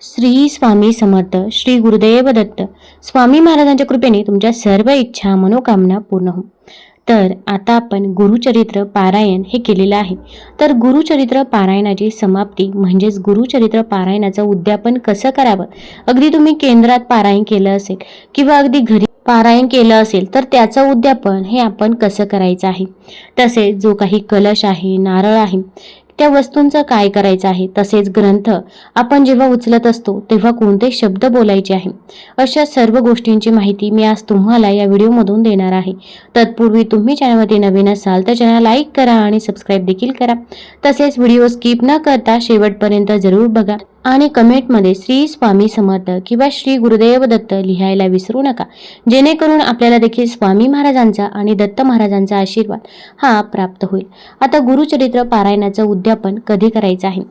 श्री स्वामी समर्थ श्री गुरुदेव दत्त स्वामी महाराजांच्या कृपेने तुमच्या सर्व इच्छा मनोकामना पूर्ण हो तर आता आपण गुरुचरित्र पारायण हे केलेलं आहे. तर गुरुचरित्र पारायणाची समाप्ती म्हणजेच गुरुचरित्र पारायणाचं उद्यापन कसं करावं? अगदी तुम्ही केंद्रात पारायण केलं असेल किंवा अगदी घरी पारायण केलं असेल तर त्याचं उद्यापन हे आपण कसं करायचं आहे? तसेच जो काही कलश आहे नारळ आहे त्या वस्तूंचं काय करायचं आहे? तसेच ग्रंथ. आपण जेव्हा उचलत असतो तेव्हा कोणते शब्द बोलायचे आहे? अशा सर्व गोष्टींची माहिती मी आज तुम्हाला या व्हिडिओमधून देणार आहे. तत्पूर्वी तुम्ही चॅनलमध्ये नवीन असाल तर चॅनल लाईक करा आणि सबस्क्राईब देखील करा. तसेच व्हिडिओ स्किप न करता शेवटपर्यंत जरूर बघा. आणि कमेंटमध्ये श्री स्वामी समर्थ किंवा श्री गुरुदेव दत्त लिहायला विसरू नका. जेणेकरून आपल्याला देखील स्वामी महाराजांचा आणि दत्त महाराजांचा आशीर्वाद हा प्राप्त होईल. आता गुरुचरित्र पारायणाचं उद्यापन कधी करायचं आहे?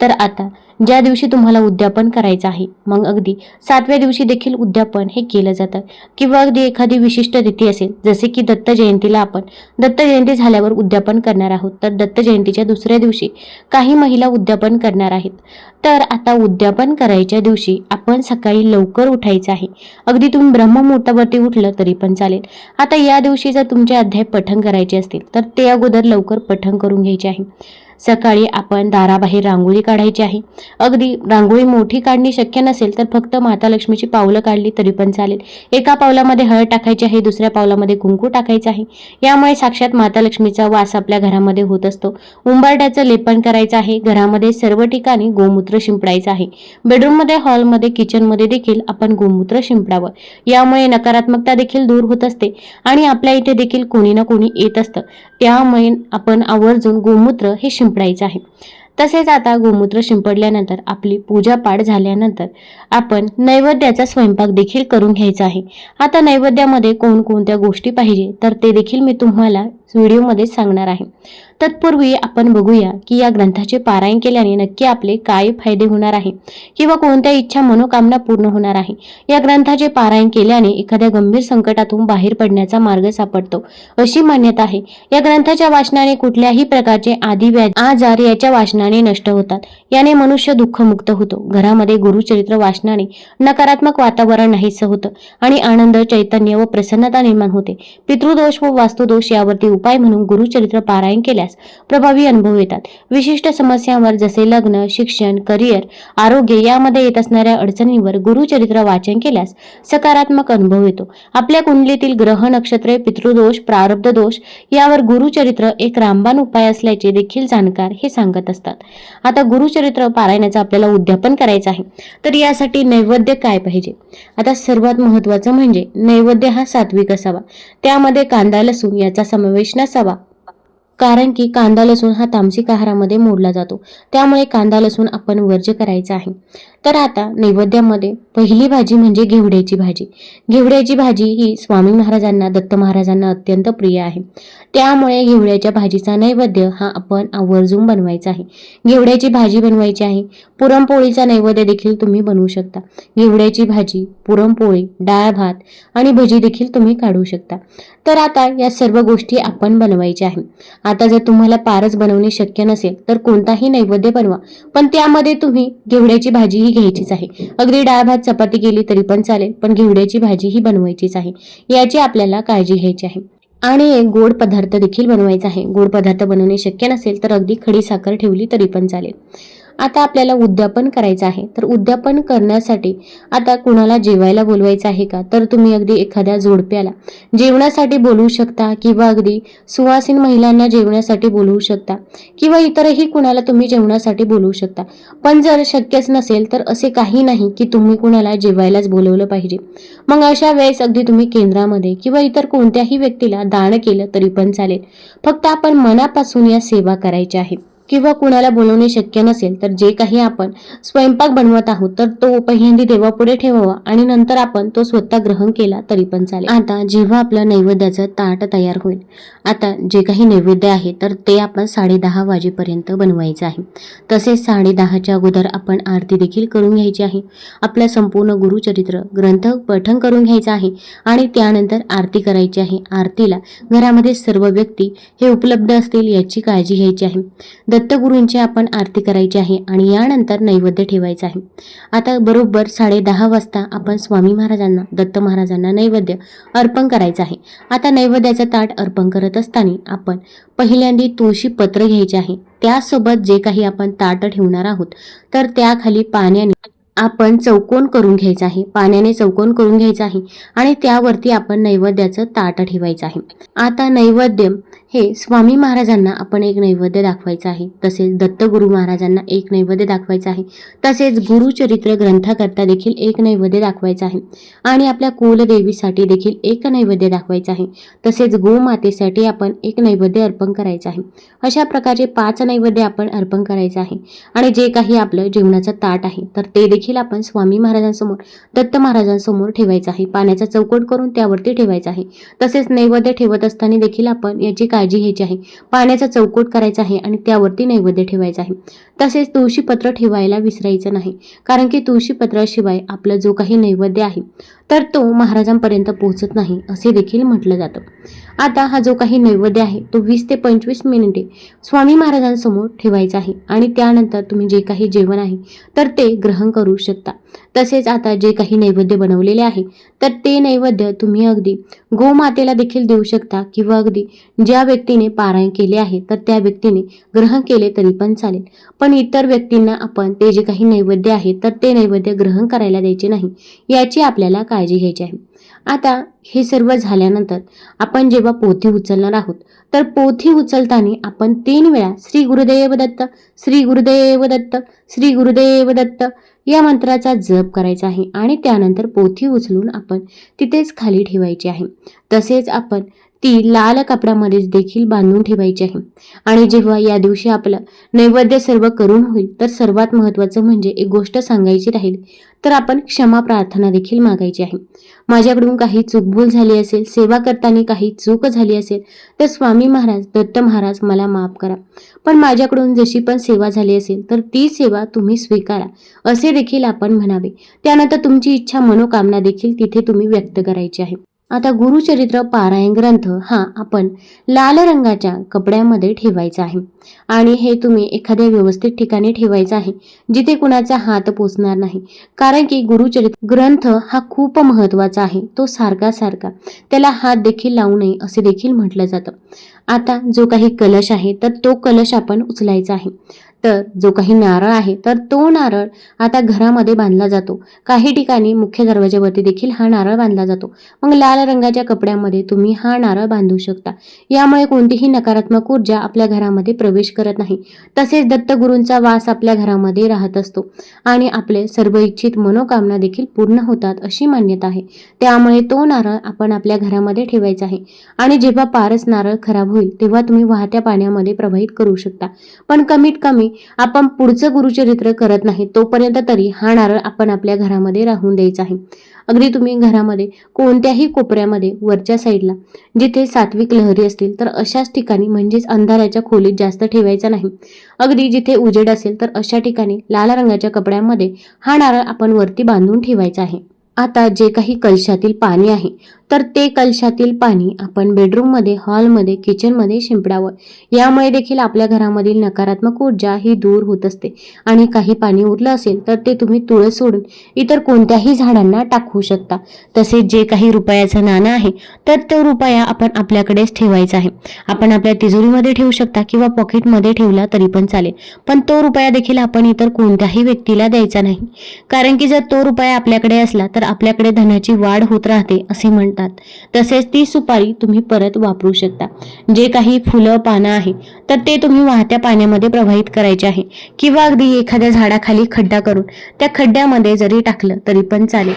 तर आता ज्या दिवशी तुम्हाला उद्यापन करायचं आहे मग अगदी सातव्या दिवशी देखील उद्यापन हे केलं जातं. किंवा अगदी एखादी विशिष्ट तिथी असेल जसे की दत्त जयंतीला आपण दत्त जयंती झाल्यावर उद्यापन करणार आहोत. तर दत्त जयंतीच्या दुसऱ्या दिवशी काही महिला उद्यापन करणार आहेत. तर आता उद्यापन करायच्या दिवशी आपण सकाळी लवकर उठायचं आहे. अगदी तुम्ही ब्रह्ममुहूर्तावरती उठलं तरी पण चालेल. आता या दिवशी जर तुमचे अध्याय पठण करायचे असतील तर ते अगोदर लवकर पठण करून घ्यायचे आहे. सकाळी आपण दाराबाहेर रांगोळी काढायची आहे. अगदी रांगोळी मोठी काढणे शक्य नसेल तर फक्त माता लक्ष्मीची पावलं काढली तरी पण चालेल. एका पावलामध्ये हळद टाकायची आहे दुसऱ्या पावलामध्ये कुंकू टाकायचं आहे. यामुळे साक्षात माता लक्ष्मीचा वास आपल्या घरामध्ये होत असतो. उंबरट्याचं लेपन करायचं आहे घरामध्ये सर्व ठिकाणी गोमूत्र शिंपडायचं आहे. बेडरूममध्ये हॉलमध्ये किचनमध्ये देखील आपण गोमूत्र शिंपडावं. यामुळे नकारात्मकता देखील दूर होत असते आणि आपल्या इथे देखील कोणी ना कोणी येत असतं. त्यामुळे आपण आवर्जून गोमूत्र हे शिंप शिंपडायचं आहे. तसेच आता गोमूत्र शिंपडल्यानंतर आपली पूजापाठ झाल्यानंतर आपण नैवेद्याचा स्वयंपाक देखील करून घ्यायचा आहे. आता नैवेद्यामध्ये कोणकोणत्या गोष्टी पाहिजे तर ते देखील मी तुम्हाला व्हिडिओमध्ये सांगणार आहे. तत्पूर्वी आपण बघूया की या ग्रंथाचे पारायण केल्याने नक्की आपले काय फायदे होणार आहे किंवा कोणत्या इच्छा मनोकामना पूर्ण होणार आहे. या ग्रंथाचे पारायण केल्याने एखाद्या गंभीर संकटातून बाहेर पडण्याचा मार्ग सापडतो. अशी मान्यता आहे. या ग्रंथाच्या वाचनाने कुठल्याही प्रकारचे आधी आजार याच्या वाचनाने नष्ट होतात. याने मनुष्य दुःखमुक्त होतो. घरामध्ये गुरुचरित्र वाचनाने नकारात्मक वातावरण नाहीसं होतं आणि आनंद चैतन्य व प्रसन्नता निर्माण होते. पितृदोष व वास्तुदोष यावरती उपाय म्हणून गुरुचरित्र पारायण केल्यास प्रभावी अनुभव येतात. विशिष्ट समस्यांवर जसे लग्न शिक्षण करिअर आरोग्य यामध्ये येत असणाऱ्या अडचणींवर गुरुचरित्र वाचन केल्यास सकारात्मक अनुभव येतो. आपल्या कुंडलीतील ग्रह नक्षत्रे पितृदोष प्रारब्ध दोष यावर गुरुचरित्र एक रामबाण उपाय असल्याचे देखील जाणकार हे सांगत असतात. आता गुरुचरित्र पारायणाचं आपल्याला उद्यापन करायचं आहे. तर यासाठी नैवेद्य काय पाहिजे? आता सर्वात महत्वाचं म्हणजे नैवेद्य हा सात्विक असावा. त्यामध्ये कांदा लसूण याचा समावेश नसावा कारण की कांदा लसूण हा तामसिक आहारामध्ये मोडला जातो. त्यामुळे कांदा लसूण आपण वर्ज्य करायचा आहे. तर आता नैवेद्यामध्ये पहिली भाजी म्हणजे घेवड्याची भाजी. घेवड्याची भाजी ही स्वामी महाराजांना दत्त महाराजांना अत्यंत प्रिय आहे. त्यामुळे घेवड्याच्या भाजीचा नैवेद्य हा आपण आवर्जून बनवायचा आहे. घेवड्याची भाजी बनवायची आहे. पुरणपोळीचा नैवेद्य देखील तुम्ही बनवू शकता. घेवड्याची भाजी पुरणपोळी डाळ भात आणि भजी देखील तुम्ही काढू शकता. तर आता या सर्व गोष्टी आपण बनवायच्या आहे. आता जर तुम्हाला पारस बनवणे शक्य नसेल तर कोणताही नैवेद्य बनवा. पण त्यामध्ये तुम्ही घेवड्याची भाजी ही घ्यायचीच आहे. अगदी डाळ भात चपाती केली तरी पण चालेल पण घेवड्याची भाजी ही बनवायचीच आहे. याची आपल्याला काळजी घ्यायची आहे. आणि एक गोड पदार्थ देखील बनवायचा आहे. गोड पदार्थ बनवणे शक्य नसेल तर अगदी खडी साखर ठेवली तरी पण चालेल. आता आपल्याला उद्यापन करायचं आहे. तर उद्यापन करण्यासाठी आता कुणाला जेवायला बोलवायचं आहे का? तर तुम्ही अगदी एखाद्या जोडप्याला जेवणासाठी बोलवू शकता किंवा अगदी सुवासीन महिलांना जेवण्यासाठी बोलवू शकता किंवा इतरही कुणाला तुम्ही जेवणासाठी बोलवू शकता. पण जर शक्यच नसेल तर असे काही नाही की तुम्ही कुणाला जेवायलाच बोलवलं पाहिजे. मग अशा वेळेस अगदी तुम्ही केंद्रामध्ये किंवा इतर कोणत्याही व्यक्तीला दान केलं तरी पण चालेल. फक्त आपण मनापासून या सेवा करायच्या आहेत. किंवा कुणाला बोलवणे शक्य नसेल तर जे काही आपण स्वयंपाक बनवत आहोत तर तो पहिल्यांदी देवापुढे ठेवावा आणि नंतर आपण तो स्वतः ग्रहण केला तरी पण चालेल. आता जेव्हा आपला नैवेद्याचं ताट तयार होईल आता जे काही नैवेद्य आहे तर ते आपण साडेदहा वाजेपर्यंत बनवायचं आहे. तसेच साडेदहाच्या अगोदर आपण आरती देखील करून घ्यायची आहे. आपलं संपूर्ण गुरुचरित्र ग्रंथ पठण करून घ्यायचा आहे आणि त्यानंतर आरती करायची आहे. आरतीला घरामध्ये सर्व व्यक्ती हे उपलब्ध असतील याची काळजी घ्यायची आहे. दत्तगुरूंची आपण आरती करायची आहे आणि यानंतर नैवेद्य ठेवायचं आहे. आता बरोबर साडे दहा वाजता आपण स्वामी महाराजांना दत्त महाराजांना नैवेद्य अर्पण करायचं आहे. आता नैवेद्याचं ताट अर्पण करत असताना आपण पहिल्यांदा तुळशी पत्र घ्यायचे आहे. त्यासोबत जे काही आपण ताट ठेवणार आहोत तर त्याखाली पाण्याने आपण चौकोन करून घ्यायचं आहे. पाण्याने चौकोन करून घ्यायचं आहे आणि त्यावरती आपण नैवेद्याचं ताट ठेवायचं आहे. आता नैवेद्य हे स्वामी महाराजांना आपण एक नैवेद्य दाखवायचं आहे. तसेच दत्तगुरु महाराजांना एक नैवेद्य दाखवायचं आहे. तसेच गुरुचरित्र ग्रंथाकरता देखील एक नैवेद्य दाखवायचं आहे. आणि आपल्या कुलदेवीसाठी देखील एक नैवेद्य दाखवायचं आहे. तसेच गोमातेसाठी आपण एक नैवेद्य अर्पण करायचं आहे. अशा प्रकारचे पाच नैवेद्य आपण अर्पण करायचं आहे. आणि जे काही आपलं जेवणाचं ताट आहे तर ते देखील आपण स्वामी महाराजांसमोर दत्त महाराजांसमोर ठेवायचं आहे. पाण्याचा चौकट करून त्यावरती ठेवायचं आहे. तसेच नैवेद्य ठेवत असताना देखील आपण याची काळजी घ्यायची आहे. पाण्याचा चौकट करायचा आहे आणि त्यावरती नैवेद्य ठेवायचा आहे. तसेच तुळशीपत्र ठेवायला विसरायचं नाही. कारण की तुळशीपत्राशिवाय आपला जो काही नैवेद्य आहे तर तो महाराजांपर्यंत पोहोचत नाही असे देखील म्हटलं जातं. आता हा जो काही नैवेद्य आहे तो वीस ते पंचवीस मिनिटे स्वामी महाराजांसमोर ठेवायचा आहे आणि त्यानंतर तुम्ही जे काही जेवण आहे तर ते ग्रहण करू शकता. तसेच आता जे काही नैवेद्य बनवलेले आहे तर ते नैवेद्य तुम्ही अगदी गोमातेला देखील देऊ शकता किंवा अगदी ज्या व्यक्तीने पारायण केले आहे तर त्या व्यक्तीने ग्रहण केले तरी पण चालेल. पण इतर व्यक्तींना आपण ते जे काही नैवेद्य आहे तर ते नैवेद्य ग्रहण करायला द्यायचे नाही याची आपल्याला काळजी घ्यायची आहे. आता हे सर्व झाल्यानंतर आपण जेव्हा पोथी उचलणार आहोत तर पोथी उचलताना आपण तीन वेळा श्री गुरुदेव दत्त श्री गुरुदेव दत्त श्री गुरुदेव दत्त या मंत्राचा जप करायचा आहे आणि त्यानंतर पोथी उचलून आपण तिथेच खाली ठेवायची आहे. तसेच आपण ती लाल कपड्यामध्येच देखील बांधून ठेवायची आहे. आणि जेव्हा या दिवशी आपलं नैवेद्य सर्व करून होईल तर सर्वात महत्त्वाचं म्हणजे एक गोष्ट सांगायची राहील तर आपण क्षमा प्रार्थना देखील मागायची आहे. माझ्याकडून काही चूकभूल झाली असेल सेवा करताना काही चूक झाली असेल तर स्वामी महाराज दत्त महाराज मला माफ करा. पण माझ्याकडून जशी पण सेवा झाली असेल तर ती सेवा तुम्ही स्वीकारा असे देखील आपण म्हणावे. त्यानंतर तुमची इच्छा मनोकामना देखील तिथे तुम्ही व्यक्त करायची आहे. आता गुरुचरित्र पारायण ग्रंथ हा आपण लाल रंगाच्या कपड्यामध्ये ठेवायचा आहे. आणि हे तुम्ही एखाद्या व्यवस्थित ठिकाणी ठेवायचं आहे जिथे कुणाचा हात पोचणार नाही. कारण की गुरुचरित्र ग्रंथ हा खूप महत्त्वाचा आहे तो सारखा सारखा. त्याला हात देखील लावू नये असे देखील म्हटलं जातं. आता जो काही कलश आहे तर तो कलश आपण उचलायचा आहे. तर जो काही नारळ आहे तर तो नारळ आता घरामध्ये बांधला जातो. काही ठिकाणी मुख्य दरवाज्यावरती देखील हा नारळ बांधला जातो. मग लाल रंगाच्या कपड्यामध्ये तुम्ही हा नारळ बांधू शकता. यामुळे कोणतीही नकारात्मक ऊर्जा आपल्या घरामध्ये प्रवेश करत नाही. तसेच दत्तगुरूंचा वास आपल्या घरामध्ये राहत असतो आणि आपले सर्व इच्छित मनोकामना देखील पूर्ण होतात अशी मान्यता आहे. त्यामुळे तो नारळ आपण आपल्या घरामध्ये ठेवायचा आहे. आणि जेव्हा पारस नारळ खराब होईल तेव्हा तुम्ही वाहत्या पाण्यामध्ये प्रवाहित करू शकता. पण कमीत कमी आपण पुढचं गुरुचरित्र करत नाही तोपर्यंत तरी हा नारळ आपण आपल्या घरामध्ये राहून द्यायचा आहे. अगदी तुम्ही घरामध्ये कोणत्याही कोपऱ्यामध्ये वरच्या साईडला जिथे सात्विक लहरी असतील तर अशाच ठिकाणी म्हणजेच अंधाराच्या खोलीत जास्त ठेवायचा नाही. अगदी जिथे उजेड असेल तर अशा ठिकाणी लाल रंगाच्या कपड्यामध्ये हा नारळ आपण वरती बांधून ठेवायचा आहे. आता जे काही कलशातील पाणी आहे तर ते कलशातील पाणी आपण बेडरूममध्ये हॉलमध्ये किचनमध्ये शिंपडावं. यामुळे देखील आपल्या घरामधील नकारात्मक ऊर्जा ही दूर होत असते. आणि काही पाणी उरलं असेल तर ते तुम्ही तुळस सोडून इतर कोणत्याही झाडांना टाकू शकता. तसेच जे काही रुपयाचं नाणं आहे तर तो रुपया आपण आपल्याकडेच ठेवायचा आहे. आपण आपल्या तिजोरीमध्ये ठेवू शकता किंवा पॉकेटमध्ये ठेवला तरी पण चालेल. पण तो रुपया देखील आपण इतर कोणत्याही व्यक्तीला द्यायचा नाही. कारण की जर तो रुपया आपल्याकडे असला तर आपल्याकडे धनाची वाढ होत राहते असे म्हणतात. तसेच ती सुपारी तुम्ही परत वापरू शकता. जे काही फुलं पानं आहे तर ते तुम्ही वाहत्या पाण्यामध्ये प्रवाहित करायचे आहे. किंवा अगदी एखाद्या झाडाखाली खड्डा करून त्या खड्ड्यामध्ये जरी टाकलं तरी पण चालेल.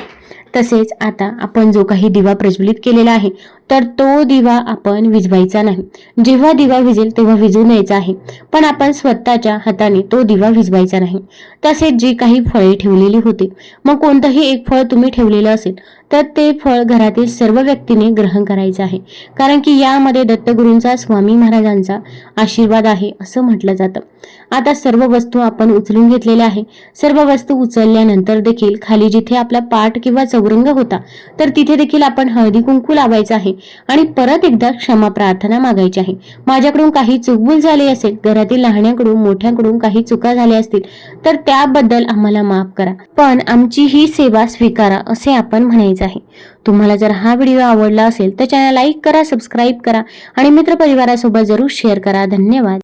तसेच आता आपण जो काही दिवा प्रज्वलित केलेला आहे तर तो दिवा आपण विजवायचा नाही. जेव्हा दिवा विजेल तेव्हा विजू न्यायचा आहे. पण आपण स्वतःच्या हाताने तो दिवा विजवायचा नाही. तसेच जी काही फळे ठेवलेली होती मग कोणतंही एक फळ तुम्ही ठेवलेलं असेल तर ते फळ घरातील सर्व व्यक्तीने ग्रहण करायचं आहे. कारण की यामध्ये दत्तगुरूंचा स्वामी महाराजांचा आशीर्वाद आहे असं म्हटलं जातं. आता सर्व वस्तू आपण उचलून घेतलेल्या आहे. सर्व वस्तू उचलल्यानंतर देखील खाली जिथे आपला पाठ किंवा चौरंग होता तर तिथे देखील आपण हळदी कुंकू लावायचा आहे. आणि परत एकदा क्षमा प्रार्थना मागायची आहे. माझ्याकडून काही चुकबुल झाली असेल घरातील लहान्यांकडून मोठ्याकडून काही चुका झाल्या असतील तर त्याबद्दल आम्हाला माफ करा. पण आमची ही सेवा स्वीकारा असे आपण म्हणायचं आहे. तुम्हाला जर हा व्हिडिओ आवडला असेल तर चॅनल लाईक करा सबस्क्राईब करा आणि मित्रपरिवारासोबत जरूर शेअर करा. धन्यवाद.